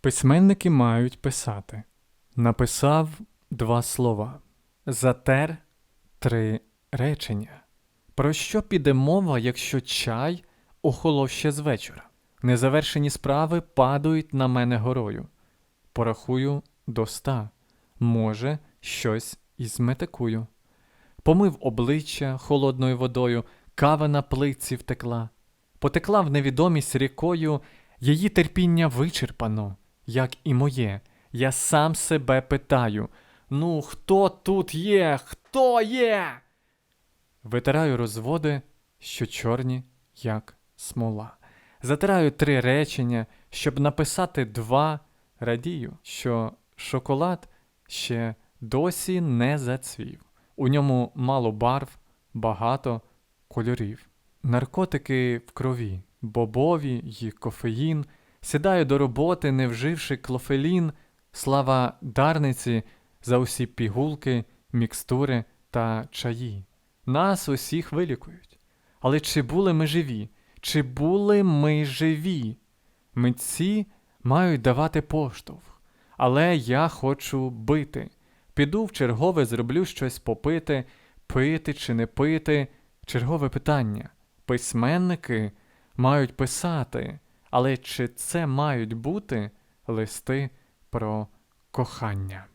Письменники мають писати. Написав два слова. Затер три речення. Про що піде мова, якщо чай охолов ще з вечора? Незавершені справи падають на мене горою. Порахую до ста. Може, щось і зметикую. Помив обличчя холодною водою, кава на плитці втекла. Потекла в невідомість рікою, її терпіння вичерпано, як і моє. Я сам себе питаю: ну, хто тут є? Хто є? Витираю розводи, що чорні, як смола. Затираю три речення, щоб написати два. Радію, що шоколад ще досі не зацвів. У ньому мало барв, багато кольорів. Наркотики в крові, бобові й кофеїн. Сідаю до роботи, не вживши клофелін. Слава дарниці за усі пігулки, мікстури та чаї. Нас усіх вилікують. Але чи були ми живі? Чи були ми живі? Митці мають давати поштовх, але я хочу бити. Піду в чергове, зроблю щось попити, пити чи не пити. Чергове питання. Письменники мають писати, але чи це мають бути листи про кохання?